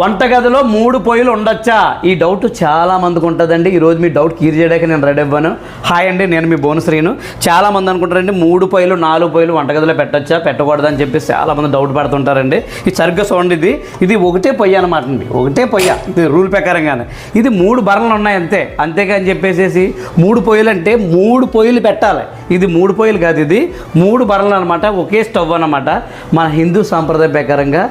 వంటగదిలో మూడు పొయ్యిలు ఉండొచ్చా? ఈ డౌట్ చాలా మందికి ఉంటుందండి. ఈరోజు మీ డౌట్ క్లియర్ చేయడానికి నేను రెడీ అవ్వను. హాయ్ అండి నేను మీ భువనశ్రీను చాలా మంది అనుకుంటారండి మూడు పొయ్యిలు నాలుగు పొయ్యిలు వంటగదిలో పెట్టొచ్చా? పెట్టకూడదని చెప్పి చాలా మంది డౌట్ పడుతుంటారండి. ఇది సరిగ్గా చూడండి ఇది. ఇది ఒకటే పొయ్యి అనమాట అండి. ఒకటే పొయ్య. ఇది రూల్ ప్రకారంగానే ఇది మూడు బర్రలు ఉన్నాయి అంతే. అంతేకాని చెప్పేసేసి మూడు పొయ్యిలు అంటే మూడు పొయ్యిలు పెట్టాలి. ఇది మూడు పొయ్యిలు కాదు ఇది. మూడు బర్రలు అనమాట ఒకే స్టవ్ అనమాట మన హిందూ సాంప్రదాయ ప్రకారంగా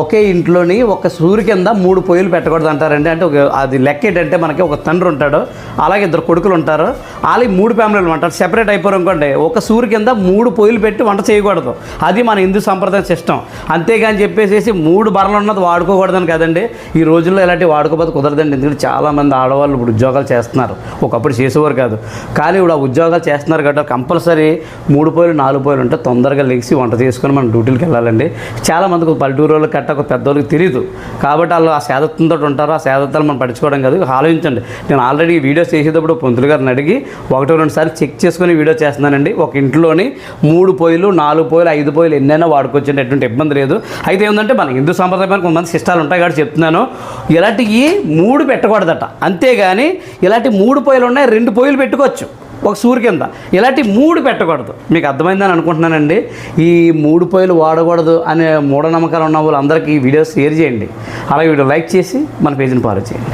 ఒకే ఇంట్లోని ఒక సూర్యు కింద మూడు పొయ్యిలు పెట్టకూడదు అంటారండి. అంటే ఒక అది లెక్క ఏంటంటే మనకి ఒక తండ్రి ఉంటాడు అలాగే ఇద్దరు కొడుకులు ఉంటారు అలాగే మూడు ఫ్యామిలీలు ఉంటారు. సెపరేట్ అయిపోరు అనుకోండి ఒక సూర్యు కింద మూడు పొయ్యిలు పెట్టి వంట చేయకూడదు. అది మన హిందూ సంప్రదాయం సిస్టమ్ అంతేగాని చెప్పేసి మూడు బర్రలు ఉన్నది వాడుకోకూడదని కదండి. ఈ రోజుల్లో ఇలాంటి వాడుకోకపోతే కుదరదండి. ఎందుకంటే చాలామంది ఆడవాళ్ళు ఇప్పుడు ఉద్యోగాలు చేస్తున్నారు. ఒకప్పుడు చేసేవారు కాదు. కానీ ఇప్పుడు ఆ ఉద్యోగాలు చేస్తున్నారు కాబట్టి కంపల్సరీ మూడు పొయ్యిలు నాలుగు పొయ్యిలు ఉంటే తొందరగా లెగిసి వంట చేసుకొని మనం డ్యూటీలకు వెళ్ళాలండి. చాలామందికి పల్లెటూరు వాళ్ళకి కట్ట పెద్దోళ్ళకి తెలియదు కాబట్టి వాళ్ళు ఆ సేదత్వంతో ఉంటారు ఆ సేదత్వాలు మనం పడుచుకోవడం కాదు. ఆలోచించండి. నేను ఆల్రెడీ వీడియోస్ చేసేటప్పుడు పొంతులు గారిని అడిగి ఒకటి రెండు సార్లు చెక్ చేసుకుని వీడియో చేస్తున్నానండి. ఒక ఇంట్లోని మూడు పొయ్యిలు నాలుగు పొయ్యిలు ఐదు పొయ్యిలు ఎన్నైనా వాడుకోవచ్చు ఎటువంటి ఇబ్బంది లేదు. అయితే ఏంటంటే మన హిందూ సాంప్రదాయం కొంతమంది సిస్టాలు ఉంటాయి కాబట్టి చెప్తున్నాను. ఇలాంటివి మూడు పెట్టకూడదట. అంతేగాని ఇలాంటి మూడు పొయ్యిలు ఉన్నాయి రెండు పొయ్యిలు పెట్టుకోవచ్చు. ఒక సూర్ కింద. ఇలాంటి మూడు పెట్టకూడదు. మీకు అర్థమైందని అనుకుంటున్నానండి. ఈ మూడు పొయ్యిలు వాడకూడదు అనే మూఢనమ్మకాలు ఉన్న వాళ్ళందరికీ ఈ వీడియో షేర్ చేయండి. అలాగే వీడియో లైక్ చేసి మన పేజీని ఫాలో చేయండి.